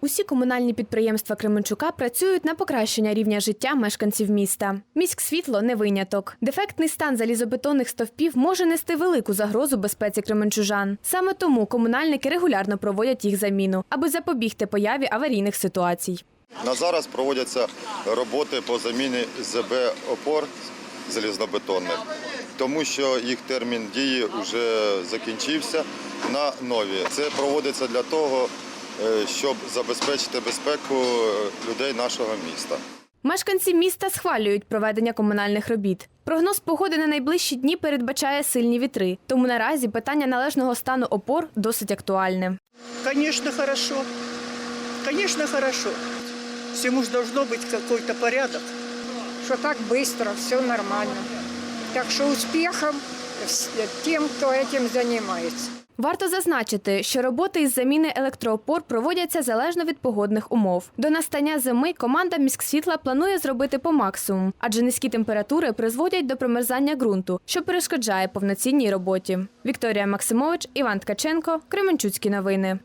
Усі комунальні підприємства Кременчука працюють на покращення рівня життя мешканців міста. Міськсвітло не виняток. Дефектний стан залізобетонних стовпів може нести велику загрозу безпеці кременчужан. Саме тому комунальники регулярно проводять їх заміну, аби запобігти появі аварійних ситуацій. На зараз проводяться роботи по заміні ЗБ опор залізнобетонних, тому що їх термін дії вже закінчився на нові. Це проводиться для того, щоб забезпечити безпеку е, людей нашого міста. Мешканці міста схвалюють проведення комунальних робіт. Прогноз погоди на найближчі дні передбачає сильні вітри, тому наразі питання належного стану опор досить актуальне. Конечно, хорошо. Конечно, хорошо. Всему же должно быть какой-то порядок. что так быстро, все нормально. Так что успехом тем, кто этим занимается. Варто зазначити, що роботи із заміни електроопор проводяться залежно від погодних умов. До настання зими команда міськсвітла планує зробити по максимуму, адже низькі температури призводять до промерзання ґрунту, що перешкоджає повноцінній роботі. Вікторія Максимович, Іван Ткаченко, Кременчуцькі новини.